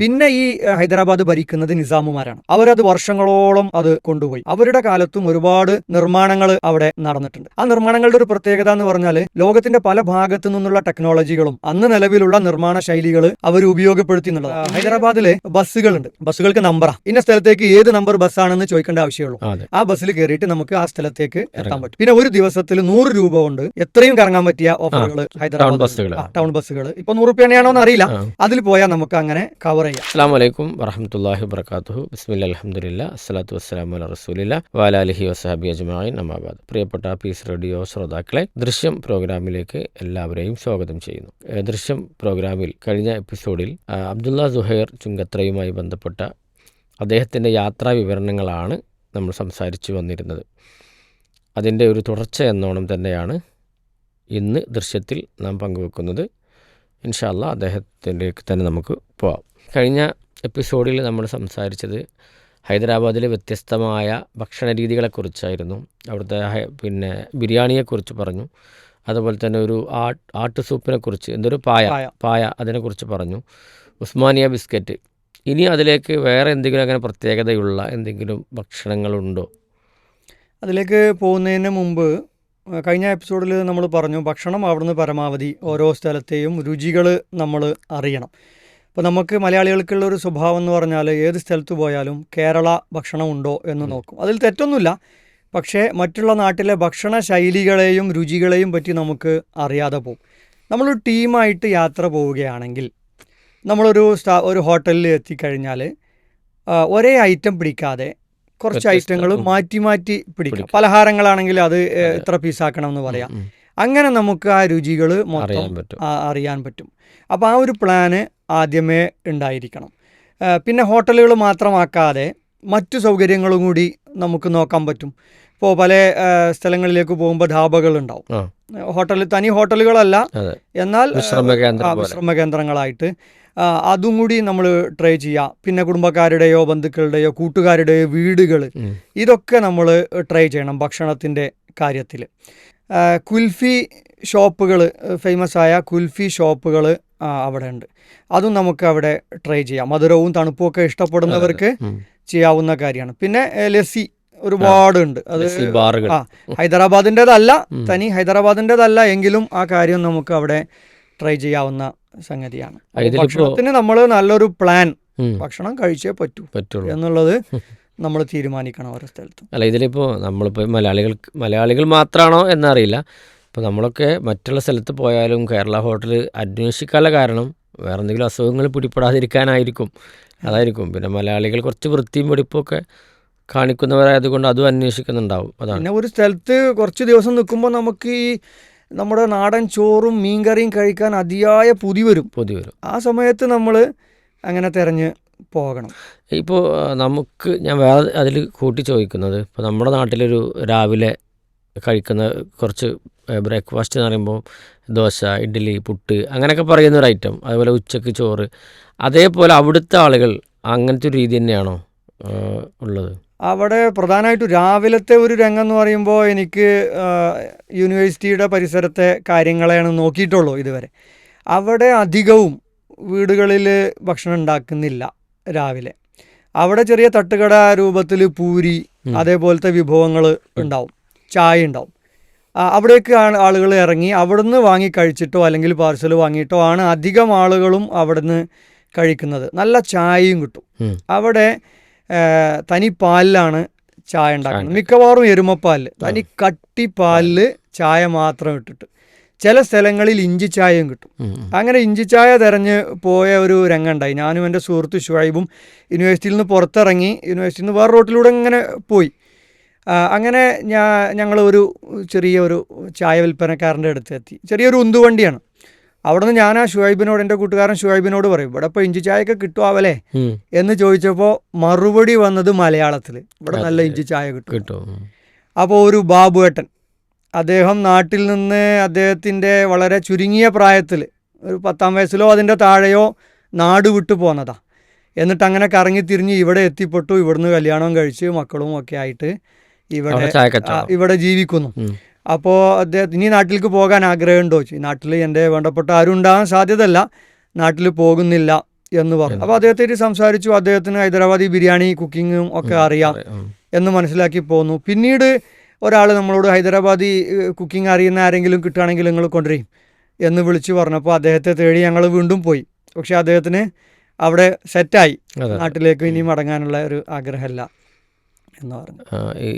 പിന്നെ ഈ ഹൈദരാബാദ് ഭരിക്കുന്നത് നിസാമുമാരാണ്. അവരത് വർഷങ്ങളോളം അത് കൊണ്ടുപോയി. അവരുടെ കാലത്തും ഒരുപാട് നിർമ്മാണങ്ങൾ അവിടെ നടന്നിട്ടുണ്ട്. ആ നിർമ്മാണങ്ങളുടെ ഒരു പ്രത്യേകത എന്ന് പറഞ്ഞാൽ ലോകത്തിന്റെ പല ഭാഗത്തു നിന്നുള്ള ടെക്നോളജികളും അന്ന് നിലവിലുള്ള നിർമ്മാണ ശൈലികൾ അവർ ഉപയോഗപ്പെടുത്തി എന്നുള്ളതാണ്. ഹൈദരാബാദിലെ ബസ്സുകളുണ്ട്. ബസ്സുകൾക്ക് നമ്പറാ. ഇന്ന സ്ഥലത്തേക്ക് ഏത് നമ്പർ ബസ്സാണെന്ന് ചോദിക്കേണ്ട ആവശ്യമുള്ളൂ. ആ, ബസ്സിൽ കയറിയിട്ട് നമുക്ക് ആ സ്ഥലത്തേക്ക് എത്താൻ പറ്റും. പിന്നെ ഒരു ദിവസത്തിൽ നൂറ് രൂപ കൊണ്ട് എത്രയും കറങ്ങാൻ പറ്റിയ ഓഫറുകൾ ഹൈദരാബാദ് ടൗൺ ബസ്സുകൾ ഇപ്പൊ നൂറ് തന്നെയാണോ എന്ന് അറിയില്ല. അതിൽ പോയാൽ നമുക്ക് അങ്ങനെ കവർ ചെയ്യാം അസ്സാം വലൈക്കും വറഹമത്തല്ലാഹി വബർക്കാത്തുഹു ബിസ്മില്ല അലഹമുല്ല അസ്സലാത്തു വസ്സലാം അല റസൂലില്ല വാലാലിഹി വസാബി അജ്മായി നമാബാദ് പ്രിയപ്പെട്ട പീസ് റേഡിയോ ശ്രോതാക്കളെ ദൃശ്യം പ്രോഗ്രാമിലേക്ക് എല്ലാവരെയും സ്വാഗതം ചെയ്യുന്നു. ദൃശ്യം പ്രോഗ്രാമിൽ കഴിഞ്ഞ എപ്പിസോഡിൽ ആ, അബ്ദുള്ള സുഹൈർ ചുങ്കത്രയുമായി ബന്ധപ്പെട്ട അദ്ദേഹത്തിന്റെ യാത്രാ വിവരണങ്ങളാണ് നമ്മൾ സംസാരിച്ചു വന്നിരുന്നത്. അതിന്റെ ഒരു തുടർച്ച എന്നോണം തന്നെയാണ് ഇന്ന് ദൃശ്യത്തിൽ നാം പങ്കുവെക്കുന്നത്. ഇൻഷാല്ല അദ്ദേഹത്തിലേക്ക് തന്നെ നമുക്ക് പോവാം. കഴിഞ്ഞ എപ്പിസോഡിൽ നമ്മൾ സംസാരിച്ചത് ഹൈദരാബാദിലെ വ്യത്യസ്തമായ ഭക്ഷണ രീതികളെക്കുറിച്ചായിരുന്നു. അവിടുത്തെ പിന്നെ ബിരിയാണിയെക്കുറിച്ച് പറഞ്ഞു. അതുപോലെ തന്നെ ഒരു ആട്ട് ആട്ട് സൂപ്പിനെക്കുറിച്ച് എന്തൊരു പായ പായ. പായ അതിനെക്കുറിച്ച് പറഞ്ഞു. ഉസ്മാനിയ ബിസ്ക്കറ്റ്. ഇനി അതിലേക്ക് വേറെ എന്തെങ്കിലും അങ്ങനെ പ്രത്യേകതയുള്ള എന്തെങ്കിലും ഭക്ഷണങ്ങളുണ്ടോ? അതിലേക്ക് പോകുന്നതിന് മുമ്പ് കഴിഞ്ഞ എപ്പിസോഡിൽ നമ്മൾ പറഞ്ഞു ഭക്ഷണം അവിടുന്ന് പരമാവധി ഓരോ സ്ഥലത്തെയും രുചികൾ നമ്മൾ അറിയണം. അപ്പോൾ നമുക്ക് മലയാളികൾക്കുള്ള ഒരു സ്വഭാവം എന്ന് പറഞ്ഞാൽ ഏത് സ്ഥലത്ത് പോയാലും കേരള ഭക്ഷണം ഉണ്ടോ എന്ന് നോക്കും. അതിൽ തെറ്റൊന്നുമില്ല. പക്ഷേ മറ്റുള്ള നാട്ടിലെ ഭക്ഷണ ശൈലികളെയും രുചികളെയും പറ്റി നമുക്ക് അറിയാതെ പോകും നമ്മളൊരു ടീമായിട്ട് യാത്ര പോവുകയാണെങ്കിൽ നമ്മളൊരു സ്ഥാ ഒരു ഹോട്ടലിൽ എത്തിക്കഴിഞ്ഞാൽ ഒരേ ഐറ്റം പിടിക്കാതെ കുറച്ച് ഐറ്റങ്ങൾ മാറ്റി മാറ്റി പിടിക്കും. പലഹാരങ്ങളാണെങ്കിൽ അത്. ഇത്ര പീസാക്കണം എന്ന് പറയാം. അങ്ങനെ നമുക്ക് ആ രുചികൾ മൊത്തം അറിയാൻ പറ്റും. അപ്പോൾ ആ ഒരു പ്ലാന് ആദ്യമേ ഉണ്ടായിരിക്കണം. പിന്നെ ഹോട്ടലുകൾ മാത്രമാക്കാതെ മറ്റു സൗകര്യങ്ങളും കൂടി നമുക്ക് നോക്കാൻ പറ്റും. ഇപ്പോൾ പല സ്ഥലങ്ങളിലേക്ക് പോകുമ്പോൾ ധാബകൾ ഉണ്ടാവും ആ. ഹോട്ടൽ തനി ഹോട്ടലുകളല്ല. എന്നാൽ വിശ്രമ കേന്ദ്രങ്ങളായിട്ട് അതും കൂടി നമ്മൾ ട്രൈ ചെയ്യുക പിന്നെ കുടുംബക്കാരുടെയോ ബന്ധുക്കളുടെയോ കൂട്ടുകാരുടെയോ വീടുകൾ ഇതൊക്കെ നമ്മൾ ട്രൈ ചെയ്യണം ഭക്ഷണത്തിന്റെ കാര്യത്തിൽ. കുൽഫി ഷോപ്പുകൾ ഫേമസ് ആയ കുൽഫി ഷോപ്പുകൾ അവിടെ ഉണ്ട്. അതും നമുക്ക് അവിടെ ട്രൈ ചെയ്യാം. മധുരവും തണുപ്പും ഒക്കെ ഇഷ്ടപ്പെടുന്നവർക്ക് ചെയ്യാവുന്ന കാര്യമാണ്. പിന്നെ ലസ്സി ഒരുപാട് ഉണ്ട് അത് ആ ഹൈദരാബാദിന്റെതല്ല തനി ഹൈദരാബാദിന്റെതല്ല എങ്കിലും ആ കാര്യം നമുക്ക് അവിടെ ട്രൈ ചെയ്യാവുന്ന സംഗതിയാണ്. ഭക്ഷണത്തിന് നമ്മൾ നല്ലൊരു പ്ലാൻ ഭക്ഷണം കഴിച്ചേ പറ്റൂ പറ്റുള്ളൂ. എന്നുള്ളത് നമ്മൾ തീരുമാനിക്കണം ഓരോ സ്ഥലത്തും. അല്ല ഇതിലിപ്പോൾ നമ്മളിപ്പോൾ മലയാളികൾക്ക് മലയാളികൾ മാത്രമാണോ എന്നറിയില്ല. ഇപ്പോൾ നമ്മളൊക്കെ മറ്റുള്ള സ്ഥലത്ത് പോയാലും കേരള ഹോട്ടൽ അന്വേഷിക്കാനുള്ള കാരണം വേറെ എന്തെങ്കിലും അസുഖങ്ങൾ പിടിപ്പെടാതിരിക്കാനായിരിക്കും അതായിരിക്കും. പിന്നെ മലയാളികൾ കുറച്ച് വൃത്തിയും വെടിപ്പുമൊക്കെ കാണിക്കുന്നവരായതുകൊണ്ട് അതും അന്വേഷിക്കുന്നുണ്ടാവും. അതാണ്. പിന്നെ ഒരു സ്ഥലത്ത് കുറച്ച് ദിവസം നിൽക്കുമ്പോൾ നമുക്ക് ഈ നമ്മുടെ നാടൻ ചോറും മീൻകറിയും കഴിക്കാൻ അതിയായ പുതി വരും. പുതി വരും. ആ സമയത്ത് നമ്മൾ അങ്ങനെ തിരഞ്ഞ് പോകണം. ഇപ്പോൾ നമുക്ക് ഞാൻ വേറെ അതിൽ കൂട്ടി ചോദിക്കുന്നത്. ഇപ്പോൾ നമ്മുടെ നാട്ടിലൊരു രാവിലെ കഴിക്കുന്ന കുറച്ച് ബ്രേക്ക്ഫാസ്റ്റ് എന്ന് പറയുമ്പോൾ ദോശ ഇഡ്ഡലി പുട്ട് അങ്ങനെയൊക്കെ പറയുന്ന ഒരു ഐറ്റം അതുപോലെ ഉച്ചയ്ക്ക് ചോറ്. അതേപോലെ അവിടുത്തെ ആളുകൾ അങ്ങനത്തെ ഒരു രീതി തന്നെയാണോ ഉള്ളത്? അവിടെ പ്രധാനമായിട്ടും രാവിലത്തെ ഒരു രംഗം എന്ന് പറയുമ്പോൾ എനിക്ക് യൂണിവേഴ്സിറ്റിയുടെ പരിസരത്തെ കാര്യങ്ങളെയാണ് നോക്കിയിട്ടുള്ളൂ ഇതുവരെ. അവിടെ അധികവും വീടുകളിൽ ഭക്ഷണം ഉണ്ടാക്കുന്നില്ല രാവിലെ. അവിടെ ചെറിയ തട്ടുകട രൂപത്തിൽ പൂരി അതേപോലത്തെ വിഭവങ്ങൾ ഉണ്ടാവും. ചായ ഉണ്ടാവും. അവിടേക്ക് ആളുകൾ ഇറങ്ങി അവിടുന്ന് വാങ്ങി കഴിച്ചിട്ടോ അല്ലെങ്കിൽ പാർസൽ വാങ്ങിയിട്ടോ ആണ് അധികം ആളുകളും അവിടുന്ന് കഴിക്കുന്നത്. നല്ല ചായയും കിട്ടും. അവിടെ തനി പാലിലാണ് ചായ ഉണ്ടാക്കുന്നത്. മിക്കവാറും എരുമപ്പാലിൽ തനി കട്ടി പാലിൽ ചായ മാത്രം ഇട്ടിട്ട്. ചില സ്ഥലങ്ങളിൽ ഇഞ്ചി ചായയും കിട്ടും. അങ്ങനെ ഇഞ്ചി ചായ തിരഞ്ഞ് പോയ ഒരു രംഗമുണ്ടായി ഞാനും എന്റെ സുഹൃത്ത് ഷുഹൈബും യൂണിവേഴ്സിറ്റിയിൽ നിന്ന് പുറത്തിറങ്ങി യൂണിവേഴ്സിറ്റിയിൽ നിന്ന് വേറെ റോട്ടിലൂടെ ഇങ്ങനെ പോയി. അങ്ങനെ ഞാ ഞങ്ങൾ ഒരു ചെറിയ ഒരു ചായ വിൽപ്പനക്കാരന്റെ അടുത്ത് എത്തി. ചെറിയൊരു ഉന്തുവണ്ടിയാണ് അവിടുന്ന് ഞാൻ ആ ഷുഹൈബിനോട് എന്റെ കൂട്ടുകാരൻ ഷുഹൈബിനോട് പറയും ഇവിടെ ഇപ്പോൾ ഇഞ്ചി ചായ ഒക്കെ ഉം. എന്ന് ചോദിച്ചപ്പോൾ മറുപടി വന്നത് മലയാളത്തിൽ ഇവിടെ നല്ല ഇഞ്ചി ചായ കിട്ടും. കിട്ടും. അപ്പോൾ ഒരു ബാബുവേട്ടൻ അദ്ദേഹം നാട്ടിൽ നിന്ന് അദ്ദേഹത്തിന്റെ വളരെ ചുരുങ്ങിയ പ്രായത്തിൽ ഒരു പത്താം വയസ്സിലോ അതിന്റെ താഴെയോ നാട് വിട്ടു പോന്നതാണ് എന്നിട്ട് അങ്ങനെ കറങ്ങി തിരിഞ്ഞ് ഇവിടെ എത്തിപ്പെട്ടു. ഇവിടുന്ന് കല്യാണം കഴിച്ച് മക്കളും ഒക്കെ ആയിട്ട് ഇവിടെ ഇവിടെ ജീവിക്കുന്നു. അപ്പോൾ അദ്ദേഹം ഇനി നാട്ടിലേക്ക് പോകാൻ ആഗ്രഹമുണ്ടോ? ചോദിച്ചു നാട്ടിൽ എന്റെ വേണ്ടപ്പെട്ട ആരും ഉണ്ടാകാൻ സാധ്യതയല്ല. നാട്ടിൽ പോകുന്നില്ല എന്ന് പറഞ്ഞു. അപ്പോൾ അദ്ദേഹത്തെ സംസാരിച്ചു. അദ്ദേഹത്തിന് ഹൈദരാബാദി ബിരിയാണി കുക്കിങ്ങും ഒക്കെ അറിയാം എന്ന് മനസ്സിലാക്കി പോന്നു. പിന്നീട് ഒരാൾ നമ്മളോട് ഹൈദരാബാദി കുക്കിംഗ് അറിയുന്ന ആരെങ്കിലും കിട്ടുകയാണെങ്കിൽ നിങ്ങൾ കൊണ്ടുവരും എന്ന് വിളിച്ചു പറഞ്ഞപ്പോൾ അദ്ദേഹത്തെ തേടി ഞങ്ങൾ വീണ്ടും പോയി. പക്ഷേ അദ്ദേഹത്തിന് അവിടെ സെറ്റായി നാട്ടിലേക്ക് ഇനി മടങ്ങാനുള്ള ഒരു ആഗ്രഹമല്ല. എന്ന് പറഞ്ഞു.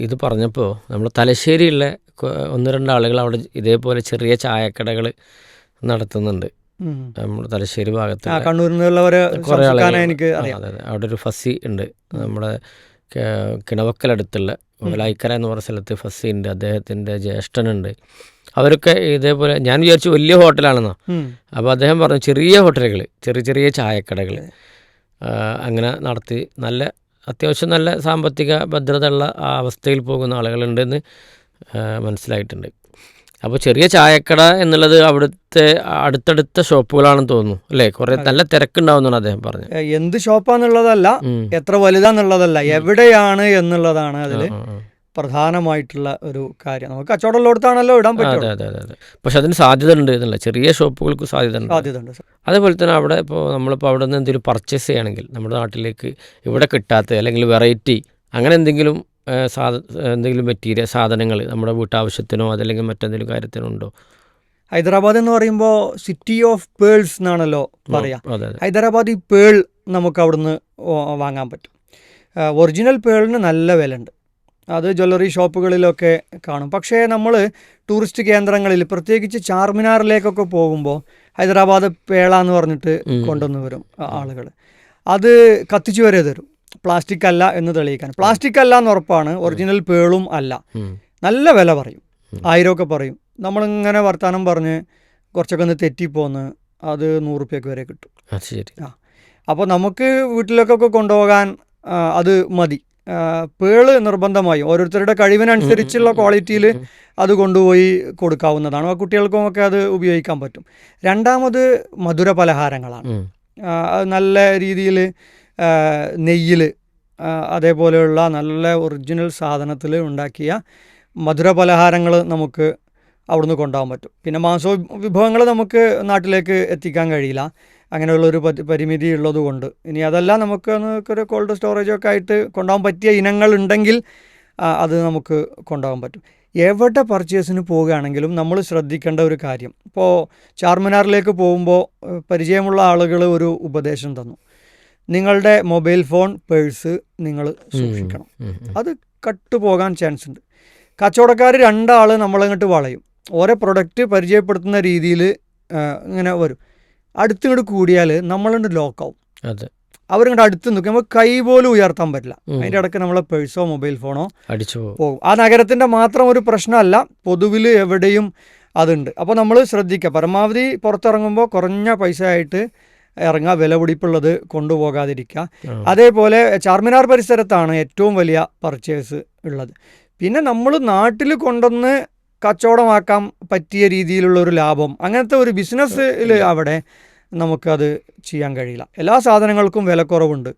ഇത് പറഞ്ഞപ്പോൾ നമ്മൾ തലശ്ശേരിയുള്ള ഒന്ന് രണ്ട് ആളുകൾ അവിടെ ഇതേപോലെ ചെറിയ ചായക്കടകൾ നടത്തുന്നുണ്ട്. നമ്മുടെ തലശ്ശേരി ഭാഗത്ത് കണ്ണൂരിൽ കുറേ ആളുകൾ എനിക്ക് അവിടെ ഒരു ഫസി ഉണ്ട്. നമ്മുടെ കിണവക്കലടുത്തുള്ള വലായിക്കര എന്ന് പറഞ്ഞ സ്ഥലത്ത് ഫസി ഉണ്ട് അദ്ദേഹത്തിന്റെ ജ്യേഷ്ഠനുണ്ട്. അവരൊക്കെ ഇതേപോലെ ഞാൻ വിചാരിച്ചു വലിയ ഹോട്ടലാണെന്നോ. അപ്പോൾ അദ്ദേഹം പറഞ്ഞു ചെറിയ ഹോട്ടലുകൾ ചെറിയ ചെറിയ ചായക്കടകൾ അങ്ങനെ നടത്തി നല്ല അത്യാവശ്യം നല്ല സാമ്പത്തിക ഭദ്രതയുള്ള ആ അവസ്ഥയിൽ പോകുന്ന ആളുകളുണ്ടെന്ന് മനസ്സിലായിട്ടുണ്ട്. അപ്പോൾ ചെറിയ ചായക്കട എന്നുള്ളത് അവിടുത്തെ അടുത്തടുത്ത ഷോപ്പുകളാണെന്ന് തോന്നുന്നു അല്ലേ? കുറെ നല്ല തിരക്കുണ്ടാവുന്നതാണ് അദ്ദേഹം പറഞ്ഞു എന്ത് ഷോപ്പാന്നുള്ളതല്ല. എത്ര വലുതാന്നുള്ളതല്ല എവിടെയാണ് എന്നുള്ളതാണ് അതിൽ ആ. പ്രധാനമായിട്ടുള്ള ഒരു കാര്യം. നമുക്ക് കച്ചവടമുള്ളിടത്താണല്ലോ ഇടാൻ പറ്റും അതെ അതെ അതെ അതെ. പക്ഷെ അതിന് സാധ്യത ഉണ്ട് എന്നുള്ള ചെറിയ ഷോപ്പുകൾക്ക് സാധ്യത ഉണ്ട് സാധ്യത ഉണ്ട് അതേപോലെ തന്നെ അവിടെ ഇപ്പോൾ നമ്മളിപ്പോൾ അവിടെ നിന്ന് എന്തെങ്കിലും പർച്ചേസ് ചെയ്യുകയാണെങ്കിൽ നമ്മുടെ നാട്ടിലേക്ക് ഇവിടെ കിട്ടാത്ത അല്ലെങ്കിൽ വെറൈറ്റി അങ്ങനെ എന്തെങ്കിലും സാധ എന്തെങ്കിലും മെറ്റീരിയൽ സാധനങ്ങൾ നമ്മുടെ വീട്ടാവശ്യത്തിനോ അതല്ലെങ്കിൽ മറ്റെന്തെങ്കിലും കാര്യത്തിനോ ഉണ്ടോ? ഹൈദരാബാദ് എന്ന് പറയുമ്പോൾ സിറ്റി ഓഫ് പേൾസ് എന്നാണല്ലോ പറയാ. ഹൈദരാബാദ് ഈ പേൾ നമുക്ക് അവിടുന്ന് വാങ്ങാൻ പറ്റും. ഒറിജിനൽ പേളിന് നല്ല വിലയുണ്ട്. അത് ജ്വല്ലറി ഷോപ്പുകളിലൊക്കെ കാണും. പക്ഷേ നമ്മൾ ടൂറിസ്റ്റ് കേന്ദ്രങ്ങളിൽ പ്രത്യേകിച്ച് ചാർമിനാറിലേക്കൊക്കെ പോകുമ്പോൾ ഹൈദരാബാദ് പേള എന്ന് പറഞ്ഞിട്ട്. കൊണ്ടുവന്ന് വരും ആളുകൾ അത് കത്തിച്ചു വരെ തരും. പ്ലാസ്റ്റിക് അല്ല എന്ന് തെളിയിക്കാൻ. പ്ലാസ്റ്റിക് അല്ല എന്ന് ഉറപ്പാണ്. ഒറിജിനൽ പേളും അല്ല. നല്ല വില പറയും. ആയിരമൊക്കെ പറയും. നമ്മളിങ്ങനെ വർത്തമാനം പറഞ്ഞ് കുറച്ചൊക്കെ ഒന്ന് തെറ്റിപ്പോന്ന് അത് നൂറ് റുപ്യക്ക് വരെ കിട്ടും. ആ ശരി. അപ്പോൾ നമുക്ക് വീട്ടിലേക്കൊക്കെ കൊണ്ടുപോകാൻ അത് മതി. ആ, പേൾ നിർബന്ധമായും. ഓരോരുത്തരുടെ കഴിവിനനുസരിച്ചുള്ള ക്വാളിറ്റിയിൽ അത് കൊണ്ടുപോയി കൊടുക്കാവുന്നതാണ്. ആ കുട്ടികൾക്കും ഒക്കെ അത് ഉപയോഗിക്കാൻ പറ്റും. രണ്ടാമത് മധുര പലഹാരങ്ങളാണ്. അത് നല്ല രീതിയിൽ നെയ്യിൽ അതേപോലെയുള്ള നല്ല ഒറിജിനൽ സാധനത്തിൽ ഉണ്ടാക്കിയ മധുര പലഹാരങ്ങൾ നമുക്ക് അവിടുന്ന് കൊണ്ടുപോകാൻ പറ്റും. പിന്നെ മാംസ വിഭവങ്ങൾ നമുക്ക് നാട്ടിലേക്ക് എത്തിക്കാൻ കഴിയില്ല. അങ്ങനെയുള്ളൊരു പരി- പരിമിതി ഉള്ളത് കൊണ്ട് ഇനി അതെല്ലാം നമുക്ക് നമുക്കൊരു കോൾഡ് സ്റ്റോറേജൊക്കെ ആയിട്ട് കൊണ്ടുപോകാൻ പറ്റിയ ഇനങ്ങൾ ഉണ്ടെങ്കിൽ അത് നമുക്ക് കൊണ്ടുപോകാൻ പറ്റും. എവിടെ പർച്ചേസിന് പോവുകയാണെങ്കിലും നമ്മൾ ശ്രദ്ധിക്കേണ്ട ഒരു കാര്യം. ഇപ്പോൾ ചാർമിനാറിലേക്ക് പോകുമ്പോൾ പരിചയമുള്ള ആളുകൾ ഒരു ഉപദേശം തന്നു. നിങ്ങളുടെ മൊബൈൽ ഫോൺ പേഴ്സ് നിങ്ങൾ സൂക്ഷിക്കണം. അത് കട്ടുപോകാൻ ചാൻസ് ഉണ്ട്. കച്ചവടക്കാർ രണ്ടാൾ നമ്മളങ്ങോട്ട് വളയും. ഓരോ പ്രൊഡക്റ്റ് പരിചയപ്പെടുത്തുന്ന രീതിയിൽ ഇങ്ങനെ വരും. അടുത്തിങ്ങോട്ട് കൂടിയാൽ നമ്മളുണ്ട് ലോക്കാവും. അതെ. അവരിങ്ങോട്ട് അടുത്ത് നിൽക്കും നമുക്ക് കൈ പോലും ഉയർത്താൻ പറ്റില്ല. അതിന്റെ ഇടയ്ക്ക് നമ്മളെ പേഴ്സോ മൊബൈൽ ഫോണോ അടിച്ചു പോകും. പോകും. ആ നഗരത്തിന്റെ മാത്രം ഒരു പ്രശ്നമല്ല പൊതുവിൽ എവിടെയും അതുണ്ട്. അപ്പോൾ നമ്മൾ ശ്രദ്ധിക്കുക പരമാവധി പുറത്തിറങ്ങുമ്പോൾ കുറഞ്ഞ പൈസ ആയിട്ട് ഇറങ്ങുക വില പിടിപ്പുള്ളത് കൊണ്ടുപോകാതിരിക്കുക അതേപോലെ ചാർമിനാർ പരിസരത്താണ് ഏറ്റവും വലിയ പർച്ചേസ് ഉള്ളത്. പിന്നെ നമ്മൾ നാട്ടിൽ കൊണ്ടുവന്ന് കച്ചവടമാക്കാൻ പറ്റിയ രീതിയിലുള്ള ഒരു ലാഭം. അങ്ങനത്തെ ഒരു ബിസിനസ്സിൽ അവിടെ നമുക്കത് ചെയ്യാൻ കഴിയില്ല. എല്ലാ സാധനങ്ങൾക്കും വിലക്കുറവുണ്ട്.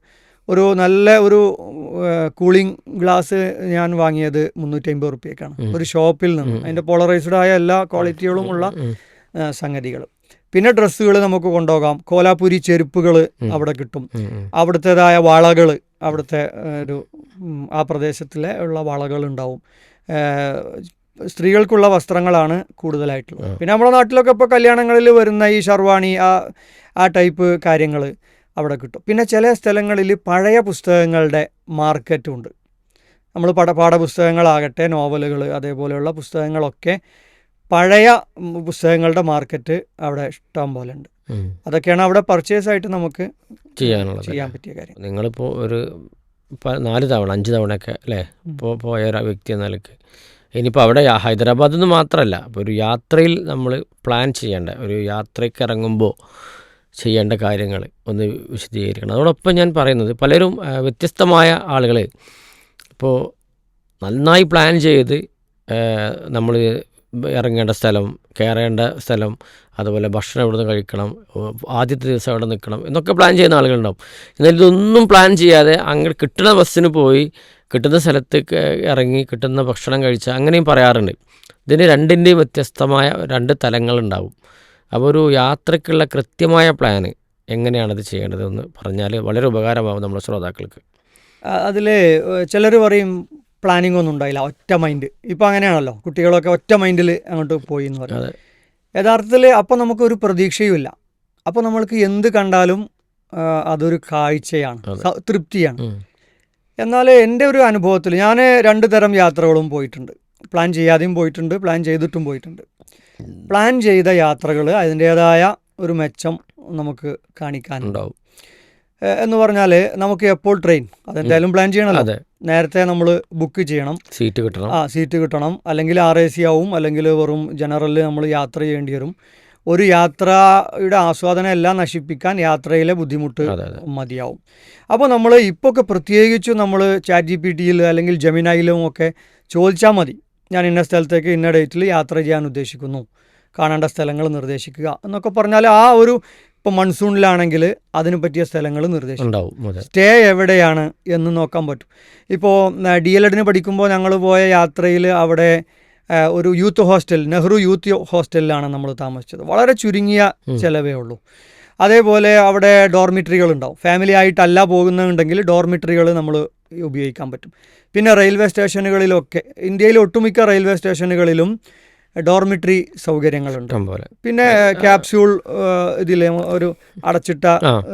ഒരു നല്ല ഒരു കൂളിംഗ് ഗ്ലാസ് ഞാൻ വാങ്ങിയത് മുന്നൂറ്റി അമ്പത് റുപ്യക്കാണ് ഒരു ഷോപ്പിൽ നിന്ന്. അതിന്റെ പോളറൈസ്ഡ് ആയ എല്ലാ ക്വാളിറ്റികളും ഉള്ള. സംഗതികൾ പിന്നെ ഡ്രസ്സുകൾ നമുക്ക് കൊണ്ടുപോകാം. കോലാപുരി ചെരുപ്പുകൾ അവിടെ കിട്ടും. അവിടുത്തേതായ വളകൾ അവിടുത്തെ ഒരു ആ പ്രദേശത്തിലെ ഉള്ള വളകൾ ഉണ്ടാവും സ്ത്രീകൾക്കുള്ള വസ്ത്രങ്ങളാണ് കൂടുതലായിട്ടുള്ളത്. പിന്നെ നമ്മുടെ നാട്ടിലൊക്കെ ഇപ്പോൾ കല്യാണങ്ങളിൽ വരുന്ന ഈ ഷർവാണി ആ ആ ടൈപ്പ് കാര്യങ്ങൾ അവിടെ കിട്ടും. പിന്നെ ചില സ്ഥലങ്ങളിൽ പഴയ പുസ്തകങ്ങളുടെ മാർക്കറ്റും ഉണ്ട് നമ്മൾ പട പാഠപുസ്തകങ്ങളാകട്ടെ നോവലുകൾ അതേപോലെയുള്ള പുസ്തകങ്ങളൊക്കെ പഴയ പുസ്തകങ്ങളുടെ മാർക്കറ്റ് അവിടെ ഇഷ്ടം പോലെ ഉണ്ട്. അതൊക്കെയാണ് അവിടെ പർച്ചേസ് ആയിട്ട് നമുക്ക് ചെയ്യാനുള്ളത്. ചെയ്യാൻ പറ്റിയ കാര്യം. നിങ്ങളിപ്പോൾ ഒരു നാല് തവണ അഞ്ച് തവണയൊക്കെ അല്ലേ? ഇപ്പോൾ പോയ ഒരു വ്യക്തി എന്ന നിലയ്ക്ക് ഇനിയിപ്പോൾ അവിടെ ഹൈദരാബാദിൽ നിന്ന് മാത്രമല്ല ഇപ്പോൾ ഒരു യാത്രയിൽ നമ്മൾ പ്ലാൻ ചെയ്യേണ്ട ഒരു യാത്രയ്ക്ക് ഇറങ്ങുമ്പോൾ ചെയ്യേണ്ട കാര്യങ്ങൾ ഒന്ന് വിശദീകരിക്കണം. അതോടൊപ്പം ഞാൻ പറയുന്നത് പലരും വ്യത്യസ്തമായ ആളുകൾ ഇപ്പോൾ നന്നായി പ്ലാൻ ചെയ്ത് നമ്മൾ ഇറങ്ങേണ്ട സ്ഥലം കയറേണ്ട സ്ഥലം അതുപോലെ ഭക്ഷണം എവിടെ നിന്ന് കഴിക്കണം ആദ്യത്തെ ദിവസം അവിടെ നിൽക്കണം എന്നൊക്കെ പ്ലാൻ ചെയ്യുന്ന ആളുകളുണ്ടാവും. എന്നാൽ ഇതൊന്നും പ്ലാൻ ചെയ്യാതെ അങ്ങനെ കിട്ടുന്ന ബസ്സിന് പോയി കിട്ടുന്ന സ്ഥലത്ത് ഇറങ്ങി കിട്ടുന്ന ഭക്ഷണം കഴിച്ച അങ്ങനെയും പറയാറുണ്ട്. ഇതിന് രണ്ടിന്റെയും വ്യത്യസ്തമായ രണ്ട് തലങ്ങളുണ്ടാവും. അപ്പോൾ ഒരു യാത്രയ്ക്കുള്ള കൃത്യമായ പ്ലാന് എങ്ങനെയാണത് ചെയ്യേണ്ടതെന്ന് പറഞ്ഞാൽ വളരെ ഉപകാരമാകും നമ്മുടെ ശ്രോതാക്കൾക്ക്. അതിൽ ചിലർ പറയും പ്ലാനിംഗ് ഒന്നും ഉണ്ടായില്ല ഒറ്റ മൈൻഡ് ഇപ്പം അങ്ങനെയാണല്ലോ കുട്ടികളൊക്കെ ഒറ്റ മൈൻഡിൽ അങ്ങോട്ട് പോയി എന്ന് പറയുന്നത് യഥാർത്ഥത്തിൽ അപ്പോൾ നമുക്കൊരു പ്രതീക്ഷയുമില്ല അപ്പോൾ നമ്മൾക്ക് എന്ത് കണ്ടാലും അതൊരു കാഴ്ചയാണ് തൃപ്തിയാണ്. എന്നാൽ എന്റെ ഒരു അനുഭവത്തിൽ ഞാൻ രണ്ട് തരം യാത്രകളും പോയിട്ടുണ്ട്. പ്ലാൻ ചെയ്യാതെയും പോയിട്ടുണ്ട് പ്ലാൻ ചെയ്തിട്ടും പോയിട്ടുണ്ട്. പ്ലാൻ ചെയ്ത യാത്രകൾ അതിന്റേതായ ഒരു മെച്ചം നമുക്ക് കാണിക്കാനുണ്ടാവും എന്ന് പറഞ്ഞാൽ നമുക്ക് എപ്പോൾ ട്രെയിൻ അതെന്തായാലും പ്ലാൻ ചെയ്യണമല്ലോ നേരത്തെ നമ്മൾ ബുക്ക് ചെയ്യണം. സീറ്റ് കിട്ടണം. ആ സീറ്റ് കിട്ടണം. അല്ലെങ്കിൽ ആർ എ സി ആവും അല്ലെങ്കിൽ വെറും ജനറലിൽ നമ്മൾ യാത്ര ചെയ്യേണ്ടി വരും. ഒരു യാത്രയുടെ ആസ്വാദനം എല്ലാം നശിപ്പിക്കാൻ യാത്രയിലെ ബുദ്ധിമുട്ട് മതിയാവും. അപ്പോൾ നമ്മൾ ഇപ്പോൾ ഒക്കെ പ്രത്യേകിച്ചും നമ്മൾ ചാറ്റ് ജി പി ടിയിൽ അല്ലെങ്കിൽ ജമിനായിലും ഒക്കെ ചോദിച്ചാൽ മതി. ഞാൻ ഇന്ന സ്ഥലത്തേക്ക് ഇന്ന ഡേറ്റിൽ യാത്ര ചെയ്യാൻ ഉദ്ദേശിക്കുന്നു. കാണേണ്ട സ്ഥലങ്ങൾ നിർദ്ദേശിക്കുക എന്നൊക്കെ പറഞ്ഞാൽ ആ ഒരു ഇപ്പം മൺസൂണിലാണെങ്കിൽ അതിന് പറ്റിയ സ്ഥലങ്ങൾ നിർദ്ദേശിക്കും. സ്റ്റേ എവിടെയാണ് എന്ന് നോക്കാൻ പറ്റും. ഇപ്പോൾ ഡി എൽ എഡിന് പഠിക്കുമ്പോൾ ഞങ്ങൾ പോയ യാത്രയിൽ അവിടെ ഒരു യൂത്ത് ഹോസ്റ്റൽ നെഹ്റു യൂത്ത് ഹോസ്റ്റലിലാണ് നമ്മൾ താമസിച്ചത്. വളരെ ചുരുങ്ങിയ. ചിലവേ ഉള്ളൂ. അതേപോലെ അവിടെ ഡോർമിറ്ററികൾ ഉണ്ടാവും ഫാമിലി ആയിട്ടല്ല പോകുന്നുണ്ടെങ്കിൽ ഡോർമിറ്ററികൾ നമ്മൾ ഉപയോഗിക്കാൻ പറ്റും. പിന്നെ റെയിൽവേ സ്റ്റേഷനുകളിലൊക്കെ ഇന്ത്യയിലെ ഒട്ടുമിക്ക റെയിൽവേ സ്റ്റേഷനുകളിലും ഡോർമിറ്ററി സൗകര്യങ്ങളുണ്ട്. പിന്നെ ക്യാപ്സ്യൂൾ ഇതിലെ ഒരു അടച്ചിട്ട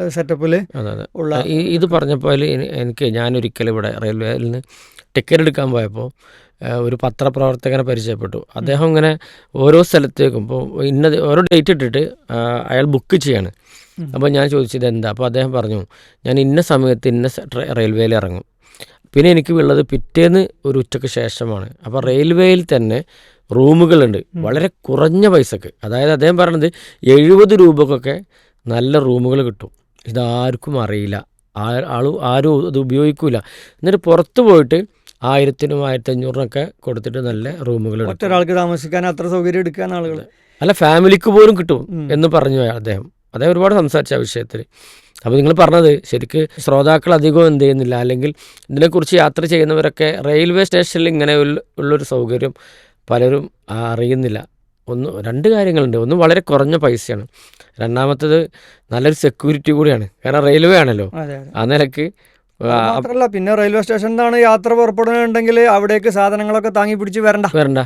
സെറ്റപ്പിൽ ഉള്ള ഇത് പറഞ്ഞപ്പോൾ എനിക്ക് ഞാനൊരിക്കലും ഇവിടെ റെയിൽവേയിൽ നിന്ന് ടിക്കറ്റ് എടുക്കാൻ പോയപ്പോൾ ഒരു പത്രപ്രവർത്തകനെ പരിചയപ്പെട്ടു. അദ്ദേഹം ഇങ്ങനെ ഓരോ സ്ഥലത്തേക്കും ഇപ്പോൾ ഇന്ന ഓരോ ഡേറ്റ് ഇട്ടിട്ട് അയാൾ ബുക്ക് ചെയ്യാണ്. അപ്പോൾ ഞാൻ ചോദിച്ചത് എന്താ അപ്പോൾ അദ്ദേഹം പറഞ്ഞു ഞാൻ ഇന്ന സമയത്ത് ഇന്ന റെയിൽവേയിൽ ഇറങ്ങും. പിന്നെ എനിക്ക് ഉള്ളത് പിറ്റേന്ന് ഒരു ഉച്ചയ്ക്ക് ശേഷമാണ്. അപ്പോൾ റെയിൽവേയിൽ തന്നെ റൂമുകളുണ്ട്. വളരെ കുറഞ്ഞ പൈസക്ക്. അതായത് അദ്ദേഹം പറഞ്ഞത് എഴുപത് രൂപക്കൊക്കെ നല്ല റൂമുകൾ കിട്ടും. ഇതാർക്കും അറിയില്ല. ആ- ആളും ആരും അത് ഉപയോഗിക്കില്ല എന്നിട്ട് പുറത്ത് പോയിട്ട് ആയിരത്തിനും ആയിരത്തി അഞ്ഞൂറിനൊക്കെ കൊടുത്തിട്ട് നല്ല റൂമുകൾ ഒറ്റൊരാൾക്ക് താമസിക്കാൻ അത്ര സൗകര്യം എടുക്കാൻ ആളുകൾ. അല്ല ഫാമിലിക്ക് പോലും കിട്ടും എന്ന് പറഞ്ഞു അദ്ദേഹം. അദ്ദേഹം ഒരുപാട് സംസാരിച്ച ആ വിഷയത്തിൽ. അപ്പോൾ നിങ്ങൾ പറഞ്ഞത് ശരിക്ക് ശ്രോതാക്കൾ അധികം എന്ത് ചെയ്യുന്നില്ല. അല്ലെങ്കിൽ ഇതിനെക്കുറിച്ച് യാത്ര ചെയ്യുന്നവരൊക്കെ റെയിൽവേ സ്റ്റേഷനിൽ ഇങ്ങനെ ഉള്ള- ഉള്ളൊരു സൗകര്യം പലരും അറിയുന്നില്ല. ഒന്ന് രണ്ട് കാര്യങ്ങളുണ്ട്. ഒന്ന് വളരെ കുറഞ്ഞ പൈസയാണ്. രണ്ടാമത്തത് നല്ലൊരു സെക്യൂരിറ്റി കൂടിയാണ്. കാരണം റെയിൽവേ ആണല്ലോ. ആ നിലയ്ക്ക് മാത്രല്ല പിന്നെ റെയിൽവേ സ്റ്റേഷനിൽ നിന്നാണ് യാത്ര പുറപ്പെടുന്നുണ്ടെങ്കിൽ അവിടേക്ക് സാധനങ്ങളൊക്കെ താങ്ങി പിടിച്ച് വരണ്ട. വരണ്ട.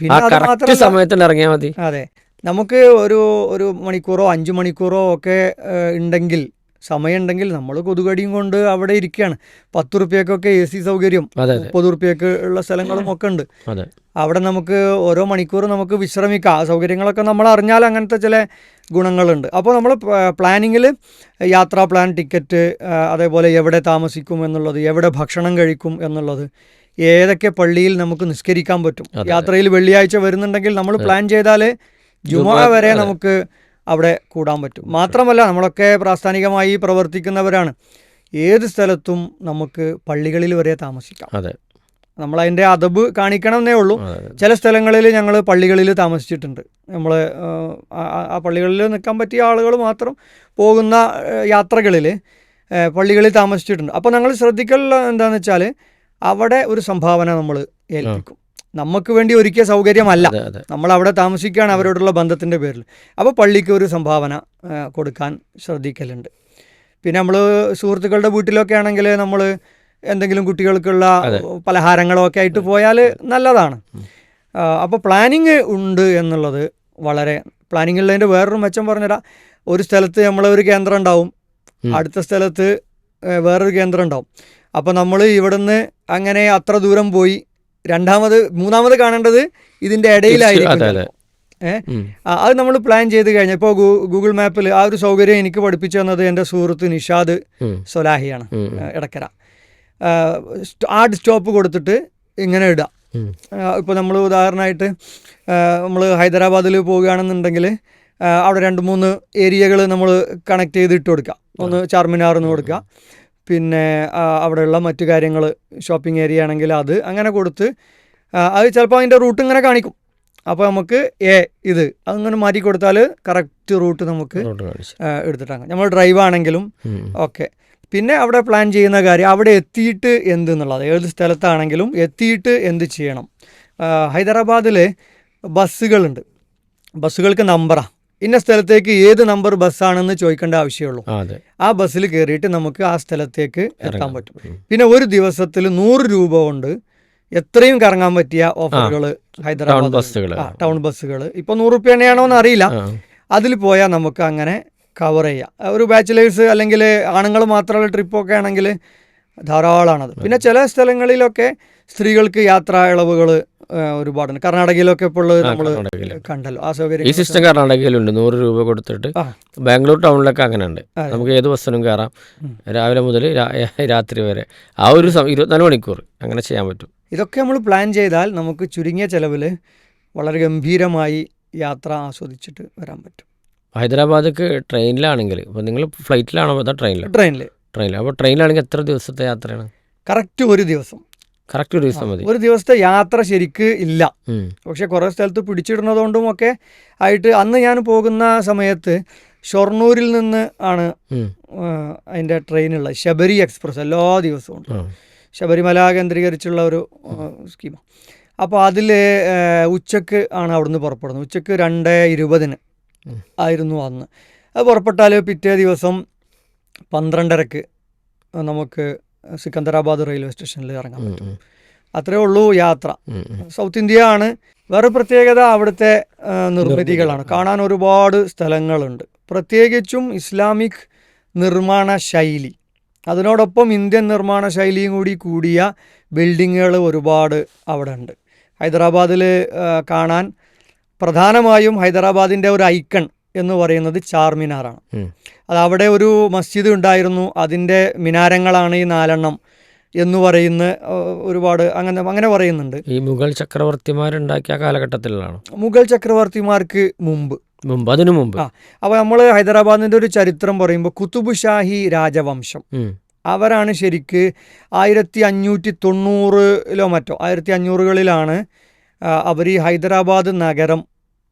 പിന്നെ സമയത്ത് സമയത്തിന് ഇറങ്ങിയാൽ മതി. അതെ നമുക്ക് ഒരു ഒരു മണിക്കൂറോ അഞ്ചു മണിക്കൂറോ ഒക്കെ ഉണ്ടെങ്കിൽ സമയമുണ്ടെങ്കിൽ നമ്മൾ കൊതുകടിയും കൊണ്ട് അവിടെ ഇരിക്കുകയാണ്. പത്ത് റുപ്യക്കൊക്കെ എ സി സൗകര്യം മുപ്പത് റുപ്യക്ക് ഉള്ള സ്ഥലങ്ങളും ഒക്കെ ഉണ്ട്. അവിടെ നമുക്ക് ഓരോ മണിക്കൂർ നമുക്ക് വിശ്രമിക്കാം. ആ സൗകര്യങ്ങളൊക്കെ നമ്മൾ അറിഞ്ഞാൽ അങ്ങനത്തെ ചില ഗുണങ്ങളുണ്ട്. അപ്പോൾ നമ്മൾ പ്ലാനിങ്ങിൽ യാത്രാ പ്ലാൻ ടിക്കറ്റ് അതേപോലെ എവിടെ താമസിക്കും എന്നുള്ളത് എവിടെ ഭക്ഷണം കഴിക്കും എന്നുള്ളത് ഏതൊക്കെ പള്ളിയിൽ നമുക്ക് നിസ്കരിക്കാൻ പറ്റും. യാത്രയിൽ വെള്ളിയാഴ്ച വരുന്നുണ്ടെങ്കിൽ നമ്മൾ പ്ലാൻ ചെയ്താൽ ജുമാ- വരെ നമുക്ക് അവിടെ കൂടാൻ പറ്റും. മാത്രമല്ല നമ്മളൊക്കെ പ്രാസ്ഥാനികമായി പ്രവർത്തിക്കുന്നവരാണ്. ഏത് സ്ഥലത്തും നമുക്ക് പള്ളികളിൽ വരെ താമസിക്കാം. അതെ. നമ്മൾ അതിന്റെ അതബ് കാണിക്കണം എന്നേ ഉള്ളൂ. ചില സ്ഥലങ്ങളിൽ ഞങ്ങൾ പള്ളികളിൽ താമസിച്ചിട്ടുണ്ട്. നമ്മൾ ആ പള്ളികളിൽ നിൽക്കാൻ പറ്റിയ ആളുകൾ മാത്രം പോകുന്ന യാത്രകളിൽ പള്ളികളിൽ താമസിച്ചിട്ടുണ്ട്. അപ്പോൾ ഞങ്ങൾ ശ്രദ്ധിക്കലുള്ള എന്താണെന്ന് വെച്ചാൽ അവിടെ ഒരു സംഭാവന നമ്മൾ ഏൽപ്പിക്കും. നമുക്ക് വേണ്ടി ഒരുക്കിയ സൗകര്യമല്ല. നമ്മൾ അവിടെ താമസിക്കുകയാണ് അവരോടുള്ള ബന്ധത്തിന്റെ പേരിൽ. അപ്പോൾ പള്ളിക്ക് ഒരു സംഭാവന കൊടുക്കാൻ ശ്രദ്ധിക്കലുണ്ട്. പിന്നെ നമ്മൾ സുഹൃത്തുക്കളുടെ വീട്ടിലൊക്കെ ആണെങ്കിൽ നമ്മൾ എന്തെങ്കിലും കുട്ടികൾക്കുള്ള പലഹാരങ്ങളൊക്കെ പലഹാരങ്ങളോ ഒക്കെ ആയിട്ട് പോയാൽ നല്ലതാണ്. അപ്പോൾ പ്ലാനിങ് ഉണ്ട് എന്നുള്ളത് വളരെ പ്ലാനിങ് ഉള്ളതിന്റെ വേറൊരു മെച്ചം പറഞ്ഞുതരാം ഒരു സ്ഥലത്ത് നമ്മളൊരു കേന്ദ്രം ഉണ്ടാവും. അടുത്ത സ്ഥലത്ത് വേറൊരു കേന്ദ്രം ഉണ്ടാവും. അപ്പോൾ നമ്മൾ ഇവിടുന്ന് അങ്ങനെ അത്ര ദൂരം പോയി രണ്ടാമത് മൂന്നാമത് കാണേണ്ടത് ഇതിന്റെ ഇടയിലായിരിക്കും അതെ നമ്മൾ പ്ലാൻ ചെയ്ത് കഴിഞ്ഞാൽ ഇപ്പോൾ ഗൂഗിൾ മാപ്പിൽ ആ ഒരു സൗകര്യം എനിക്ക് പഠിപ്പിച്ചു തന്നത് എന്റെ സുഹൃത്ത് നിഷാദ്. സൊലാഹിയാണ് ഇടക്കര ആഡ് സ്റ്റോപ്പ് കൊടുത്തിട്ട് ഇങ്ങനെ ഇടുക. ഇപ്പോൾ നമ്മൾ ഉദാഹരണമായിട്ട് നമ്മൾ ഹൈദരാബാദിൽ പോവുകയാണെന്നുണ്ടെങ്കിൽ അവിടെ രണ്ട് മൂന്ന് ഏരിയകൾ നമ്മൾ കണക്ട് ചെയ്ത് ഇട്ട് കൊടുക്കുക ഒന്ന് ചാർമിനാർ എന്ന് കൊടുക്കുക പിന്നെ അവിടെയുള്ള മറ്റു കാര്യങ്ങൾ ഷോപ്പിംഗ് ഏരിയ ആണെങ്കിൽ അത് അങ്ങനെ കൊടുത്ത് അത് ചിലപ്പോൾ അതിന്റെ റൂട്ട് ഇങ്ങനെ കാണിക്കും. അപ്പോൾ നമുക്ക് എ ഇത് അങ്ങനെ മാറ്റി കൊടുത്താൽ കറക്റ്റ് റൂട്ട് നമുക്ക് എടുത്തിട്ടാണ് നമ്മൾ ഡ്രൈവ് ആണെങ്കിലും. ഓക്കെ പിന്നെ അവിടെ പ്ലാൻ ചെയ്യുന്ന കാര്യം അവിടെ എത്തിയിട്ട് എന്ത് എന്നുള്ളത്. ഏത് സ്ഥലത്താണെങ്കിലും എത്തിയിട്ട് എന്ത് ചെയ്യണം. ഹൈദരാബാദിൽ ബസ്സുകളുണ്ട്. ബസ്സുകൾക്ക് നമ്പറാണ് ഇന്ന സ്ഥലത്തേക്ക് ഏത് നമ്പർ ബസ്സാണെന്ന് ചോദിക്കേണ്ട ആവശ്യമുള്ളൂ. ആ ബസ്സിൽ കയറിയിട്ട് നമുക്ക് ആ സ്ഥലത്തേക്ക് എത്താൻ പറ്റും. പിന്നെ ഒരു ദിവസത്തിൽ നൂറ് രൂപ കൊണ്ട് എത്രയും കറങ്ങാൻ പറ്റിയ ഓഫറുകൾ ഹൈദരാബാദ് ബസ്സുകൾ ടൗൺ ബസ്സുകൾ ഇപ്പൊ നൂറ് റുപ്യ തന്നെയാണോ എന്ന് അറിയില്ല. അതിൽ പോയാൽ നമുക്ക് അങ്ങനെ കവർ ചെയ്യാം. ഒരു ബാച്ചിലേഴ്സ് അല്ലെങ്കിൽ ആണുങ്ങൾ മാത്രമുള്ള ട്രിപ്പൊക്കെ ആണെങ്കിൽ ധാരാളമാണത് പിന്നെ ചില സ്ഥലങ്ങളിലൊക്കെ സ്ത്രീകൾക്ക് യാത്രാ ഇളവുകൾ ഒരുപാടുണ്ട്. കർണാടകയിലൊക്കെ ഇപ്പോൾ ഉള്ളത് നമ്മൾ കണ്ടല്ലോ. ആ ഈ സിസ്റ്റം കർണാടകയിലുണ്ട് നൂറ് രൂപ കൊടുത്തിട്ട് ബാംഗ്ലൂർ ടൗണിലൊക്കെ അങ്ങനെ ഉണ്ട് നമുക്ക് ഏത് ബസ്സിനും കയറാം. രാവിലെ മുതൽ രാത്രി വരെ. ആ ഒരു ഇരുപത്തിനാല് മണിക്കൂർ അങ്ങനെ ചെയ്യാൻ പറ്റും. ഇതൊക്കെ നമ്മൾ പ്ലാൻ ചെയ്താൽ നമുക്ക് ചുരുങ്ങിയ ചെലവിൽ വളരെ ഗംഭീരമായി യാത്ര ആസ്വദിച്ചിട്ട് വരാൻ പറ്റും. ഹൈദരാബാദക്ക് ട്രെയിനിലാണെങ്കിൽ ഇപ്പോൾ നിങ്ങൾ ഫ്ലൈറ്റിലാണോ അതോ ട്രെയിനിലാണ് ട്രെയിനിൽ ട്രെയിനിൽ അപ്പോൾ ട്രെയിനിലാണെങ്കിൽ എത്ര ദിവസത്തെ യാത്രയാണ്? കറക്റ്റ് ഒരു ദിവസം. കറക്റ്റ് ഒരു ദിവസം മതി. ഒരു ദിവസത്തെ യാത്ര ശരിക്ക് ഇല്ല. പക്ഷെ കുറേ സ്ഥലത്ത് പിടിച്ചിടുന്നതുകൊണ്ടും ഒക്കെ ആയിട്ട് അന്ന് ഞാൻ പോകുന്ന സമയത്ത് ഷൊർണൂരിൽ നിന്ന് ആണ് അതിന്റെ ട്രെയിനുള്ളത്. ശബരി എക്സ്പ്രസ് എല്ലാ ദിവസവും ഉണ്ട്. ശബരിമല കേന്ദ്രീകരിച്ചുള്ള ഒരു സ്കീം അപ്പോൾ അതിൽ ഉച്ചയ്ക്ക് ആണ് അവിടുന്ന് പുറപ്പെടുന്നത്. ഉച്ചയ്ക്ക് രണ്ട് ഇരുപതിന് ആയിരുന്നു അന്ന്. അത് പുറപ്പെട്ടാൽ പിറ്റേ ദിവസം പന്ത്രണ്ടരക്ക് നമുക്ക് സിക്കന്ദരാബാദ് റെയിൽവേ സ്റ്റേഷനിൽ ഇറങ്ങാൻ ഉം, അത്രേ ഉള്ളൂ യാത്ര. സൗത്ത് ഇന്ത്യ ആണ് വേറെ പ്രത്യേകത അവിടുത്തെ നിർമ്മിതികളാണ്. കാണാൻ ഒരുപാട് സ്ഥലങ്ങളുണ്ട്. പ്രത്യേകിച്ചും ഇസ്ലാമിക് നിർമ്മാണ ശൈലി. അതിനോടൊപ്പം ഇന്ത്യൻ നിർമ്മാണ ശൈലിയും കൂടി കൂടിയ ബിൽഡിങ്ങുകൾ ഒരുപാട് അവിടെ ഉണ്ട് ഹൈദരാബാദിൽ കാണാൻ പ്രധാനമായും ഹൈദരാബാദിന്റെ ഒരു ഐക്കൺ എന്ന് പറയുന്നത് ചാർമിനാറാണ് അത് അവിടെ ഒരു മസ്ജിദ് ഉണ്ടായിരുന്നു. അതിന്റെ മിനാരങ്ങളാണ് ഈ നാലെണ്ണം എന്ന് പറയുന്ന ഒരുപാട് അങ്ങനെ അങ്ങനെ പറയുന്നുണ്ട്. ഈ മുഗൾ ചക്രവർത്തിമാരുണ്ടാക്കിയ കാലഘട്ടത്തിലാണ്. മുഗൾ ചക്രവർത്തിമാർക്ക് മുമ്പ്. മുമ്പ് അതിനു മുമ്പ്. ആ. അപ്പോൾ നമ്മൾ ഹൈദരാബാദിന്റെ ഒരു ചരിത്രം പറയുമ്പോൾ കുത്തുബ് ഷാഹി രാജവംശം. അവരാണ് ശരിക്ക് ആയിരത്തി അഞ്ഞൂറ്റി തൊണ്ണൂറിലോ മറ്റോ ആയിരത്തി അഞ്ഞൂറുകളിലാണ് അവർ ഈ ഹൈദരാബാദ് നഗരം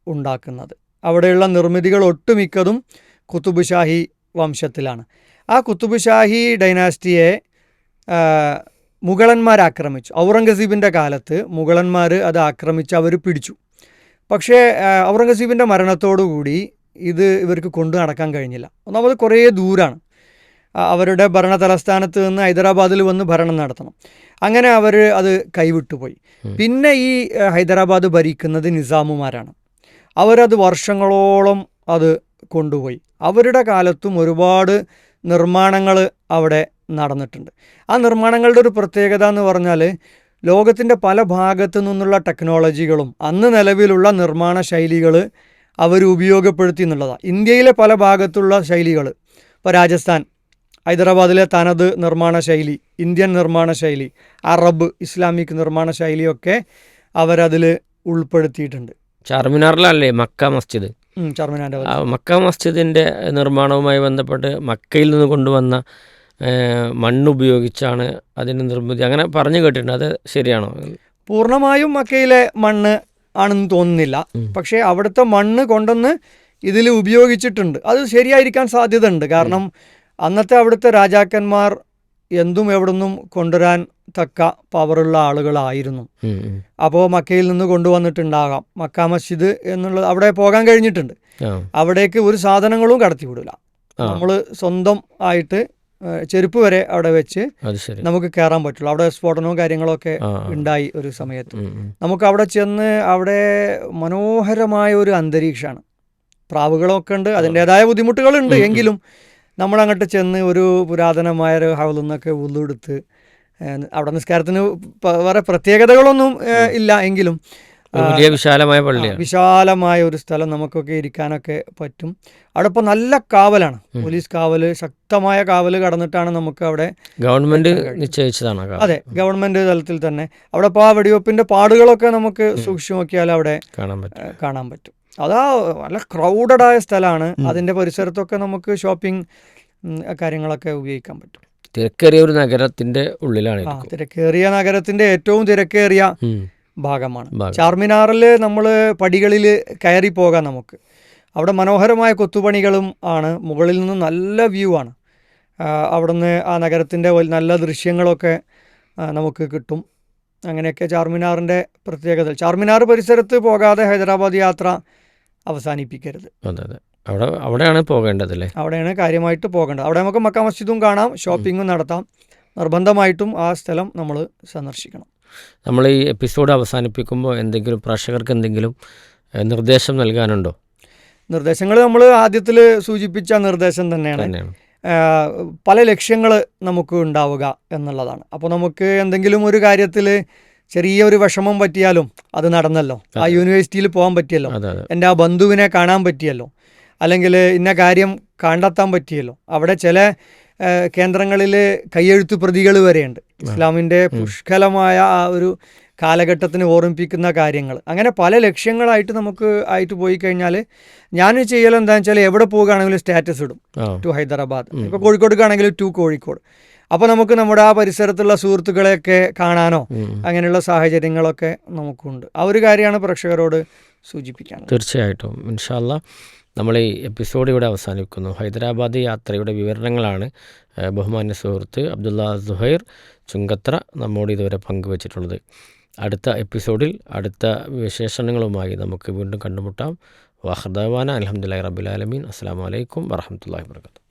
ഉണ്ടാക്കുന്നത്. അവിടെയുള്ള നിർമ്മിതികൾ ഒട്ടുമിക്കതും കുത്തുബുഷാഹി വംശത്തിലാണ്. ആ കുത്തുബുഷാഹി ഡൈനാസ്റ്റിയെ മുഗളന്മാർ ആക്രമിച്ചു. ഔറംഗസീബിന്റെ കാലത്ത് മുഗളന്മാർ അത് ആക്രമിച്ച് അവർ പിടിച്ചു. പക്ഷേ ഔറംഗസീബിന്റെ മരണത്തോടുകൂടി ഇത് ഇവർക്ക് കൊണ്ടു നടക്കാൻ കഴിഞ്ഞില്ല. ഒന്നാമത് കുറേ ദൂരാണ്. അവരുടെ ഭരണ തലസ്ഥാനത്ത് നിന്ന് ഹൈദരാബാദിൽ വന്ന് ഭരണം നടത്തണം. അങ്ങനെ അവർ അത് കൈവിട്ടുപോയി. പിന്നെ ഈ ഹൈദരാബാദ് ഭരിക്കുന്നത് നിസാമുമാരാണ്. അവരത് വർഷങ്ങളോളം അത് കൊണ്ടുപോയി. അവരുടെ കാലത്തും ഒരുപാട് നിർമ്മാണങ്ങൾ അവിടെ നടന്നിട്ടുണ്ട്. ആ നിർമ്മാണങ്ങളുടെ ഒരു പ്രത്യേകത എന്ന് പറഞ്ഞാൽ ലോകത്തിന്റെ പല ഭാഗത്തു നിന്നുള്ള ടെക്നോളജികളും അന്ന് നിലവിലുള്ള നിർമ്മാണ ശൈലികൾ അവർ ഉപയോഗപ്പെടുത്തി എന്നുള്ളതാണ് ഇന്ത്യയിലെ പല ഭാഗത്തുള്ള ശൈലികൾ ഇപ്പോൾ രാജസ്ഥാൻ ഹൈദരാബാദിലെ തനത് നിർമ്മാണ ശൈലി ഇന്ത്യൻ നിർമ്മാണ ശൈലി അറബ് ഇസ്ലാമിക് നിർമ്മാണ ശൈലിയൊക്കെ അവരതിൽ ഉൾപ്പെടുത്തിയിട്ടുണ്ട്. ചാർമിനാറിലല്ലേ മക്ക മസ്ജിദ്? മക്ക മസ്ജിദിന്റെ നിർമ്മാണവുമായി ബന്ധപ്പെട്ട് മക്കയിൽ നിന്ന് കൊണ്ടുവന്ന മണ്ണുപയോഗിച്ചാണ് അതിന്റെ നിർമ്മിതി. അങ്ങനെ പറഞ്ഞു കേട്ടിട്ടുണ്ട്. അത് ശരിയാണോ? പൂർണമായും മക്കയിലെ മണ്ണ് ആണെന്ന് തോന്നുന്നില്ല. പക്ഷേ അവിടുത്തെ മണ്ണ് കൊണ്ടുവന്ന് ഇതിൽ ഉപയോഗിച്ചിട്ടുണ്ട്. അത് ശരിയായിരിക്കാൻ സാധ്യതയുണ്ട്. കാരണം അന്നത്തെ അവിടുത്തെ രാജാക്കന്മാർ എന്തും എവിടുന്നും കൊണ്ടുവരാൻ തക്ക പവറുള്ള ആളുകളായിരുന്നു. അപ്പോൾ മക്കയിൽ നിന്ന് കൊണ്ടുവന്നിട്ടുണ്ടാകാം. മക്ക മസ്ജിദ് എന്നുള്ളത് അവിടെ പോകാൻ കഴിഞ്ഞിട്ടുണ്ട്. അവിടേക്ക് ഒരു സാധനങ്ങളും കടത്തിവിടില്ല വിടില്ല. നമ്മൾ സ്വന്തം ആയിട്ട് ചെരുപ്പ് വരെ അവിടെ വെച്ച് നമുക്ക് കയറാൻ പറ്റുള്ളൂ. അവിടെ സ്ഫോടനവും കാര്യങ്ങളൊക്കെ ഉണ്ടായി ഒരു സമയത്ത്. നമുക്ക് അവിടെ ചെന്ന് അവിടെ മനോഹരമായ ഒരു അന്തരീക്ഷമാണ്. പ്രാവുകളൊക്കെ ഉണ്ട്. അതിന്റെതായ ബുദ്ധിമുട്ടുകളുണ്ട്. എങ്കിലും നമ്മൾ അങ്ങോട്ട് ചെന്ന് ഒരു പുരാതനമായ ഒരു ഹൗലിൽ നിന്നൊക്കെ ഉള്ളുകൊടുത്ത് അവിടെ നിസ്കാരത്തിന് വേറെ പ്രത്യേകതകളൊന്നും ഇല്ല. എങ്കിലും വലിയ വിശാലമായ പള്ളിയാണ്. വിശാലമായ ഒരു സ്ഥലം നമുക്കൊക്കെ ഇരിക്കാനൊക്കെ പറ്റും. അവിടെ ഇപ്പോൾ നല്ല കാവലാണ്. പോലീസ് കാവൽ ശക്തമായ കാവൽ കടന്നിട്ടാണ് നമുക്ക് അവിടെ ഗവൺമെന്റ് നിശ്ചയിച്ചതാണ് അതെ ഗവൺമെന്റ് തലത്തിൽ തന്നെ. അവിടെ ഇപ്പോൾ ആ വെടിവെപ്പിന്റെ പാടുകളൊക്കെ നമുക്ക് സൂക്ഷിച്ചു നോക്കിയാൽ അവിടെ കാണാൻ പറ്റും. കാണാൻ പറ്റും. അതാ നല്ല ക്രൗഡഡ് ആയ സ്ഥലമാണ് അതിന്റെ അതിന്റെ പരിസരത്തൊക്കെ നമുക്ക് ഷോപ്പിംഗ് കാര്യങ്ങളൊക്കെ ഉപയോഗിക്കാൻ പറ്റും. തിരക്കേറിയ ഒരു നഗരത്തിന്റെ ഉള്ളിലാണ് തിരക്കേറിയ നഗരത്തിന്റെ ഏറ്റവും തിരക്കേറിയ ഭാഗമാണ്. ഭാഗം. ചാർമിനാറിൽ നമ്മൾ പടികളിൽ കയറി പോകാം നമുക്ക്. അവിടെ മനോഹരമായ കൊത്തുപണികളും ആണ്. മുകളിൽ നിന്ന് നല്ല വ്യൂ ആണ്. അവിടുന്ന് ആ നഗരത്തിന്റെ നല്ല ദൃശ്യങ്ങളൊക്കെ നമുക്ക് കിട്ടും. അങ്ങനെയൊക്കെ ചാർമിനാറിന്റെ പ്രത്യേകത. ചാർമിനാർ പരിസരത്ത് പോകാതെ ഹൈദരാബാദ് യാത്ര അവസാനിപ്പിക്കരുത്. അതെ അതെ. അവിടെ അവിടെയാണ് പോകേണ്ടതല്ലേ? അവിടെയാണ് കാര്യമായിട്ട് പോകേണ്ടത്. അവിടെ നമുക്ക് മക്ക മസ്ജിദും കാണാം ഷോപ്പിങ്ങും നടത്താം. നിർബന്ധമായിട്ടും ആ സ്ഥലം നമ്മൾ സന്ദർശിക്കണം. നമ്മൾ ഈ എപ്പിസോഡ് അവസാനിപ്പിക്കുമ്പോൾ എന്തെങ്കിലും പ്രേക്ഷകർക്ക് എന്തെങ്കിലും നിർദ്ദേശം നൽകാനുണ്ടോ? നിർദ്ദേശങ്ങൾ നമ്മൾ ആദ്യത്തിൽ സൂചിപ്പിച്ച നിർദ്ദേശം തന്നെയാണ്. തന്നെയാണ്. പല ലക്ഷ്യങ്ങൾ നമുക്ക് ഉണ്ടാവുക എന്നുള്ളതാണ്. അപ്പോൾ നമുക്ക് എന്തെങ്കിലും ഒരു കാര്യത്തിൽ ചെറിയൊരു വിഷമം പറ്റിയാലും അത് നടന്നല്ലോ. ആ യൂണിവേഴ്സിറ്റിയിൽ പോകാൻ പറ്റിയല്ലോ. എന്റെ ആ ബന്ധുവിനെ കാണാൻ പറ്റിയല്ലോ. അല്ലെങ്കിൽ ഇന്ന കാര്യം കണ്ടെത്താൻ പറ്റിയല്ലോ. അവിടെ ചില കേന്ദ്രങ്ങളിൽ കയ്യെഴുത്തു പ്രതികൾ വരെയുണ്ട്. ഇസ്ലാമിന്റെ പുഷ്കലമായ ആ ഒരു കാലഘട്ടത്തിന് ഓർമ്മിപ്പിക്കുന്ന കാര്യങ്ങൾ. അങ്ങനെ പല ലക്ഷ്യങ്ങളായിട്ട് നമുക്ക് ആയിട്ട് പോയി കഴിഞ്ഞാൽ ഞാൻ ചെയ്യൽ എന്താണെന്ന് വെച്ചാൽ എവിടെ പോവുകയാണെങ്കിലും സ്റ്റാറ്റസ് ഇടും. ടു ഹൈദരാബാദ്. ഇപ്പോൾ കോഴിക്കോടേക്കാണെങ്കിൽ ടു കോഴിക്കോട്. അപ്പോൾ നമുക്ക് നമ്മുടെ ആ പരിസരത്തുള്ള സുഹൃത്തുക്കളെയൊക്കെ കാണാനോ അങ്ങനെയുള്ള സാഹചര്യങ്ങളൊക്കെ നമുക്കുണ്ട്. ആ ഒരു കാര്യമാണ് പ്രേക്ഷകരോട് സൂചിപ്പിക്കാൻ തീർച്ചയായിട്ടും. ഇൻഷാല്ല നമ്മൾ ഈ എപ്പിസോഡ് ഇവിടെ അവസാനിക്കുന്നു ഹൈദരാബാദ് യാത്രയുടെ വിവരണങ്ങളാണ് ബഹുമാന്യ സുഹൃത്ത് അബ്ദുള്ള സുഹൈർ ചുങ്കത്ര നമ്മോട് ഇതുവരെ പങ്കുവച്ചിട്ടുള്ളത്. അടുത്ത എപ്പിസോഡിൽ അടുത്ത വിശേഷണങ്ങളുമായി നമുക്ക് വീണ്ടും കണ്ടുമുട്ടാം. വാഹർദാന അലഹമുല്ലാ റബുലാലമീൻ അസ്സാം വലൈക്കും വറഹമത്തല്ലാ വാബർക്കാത്തു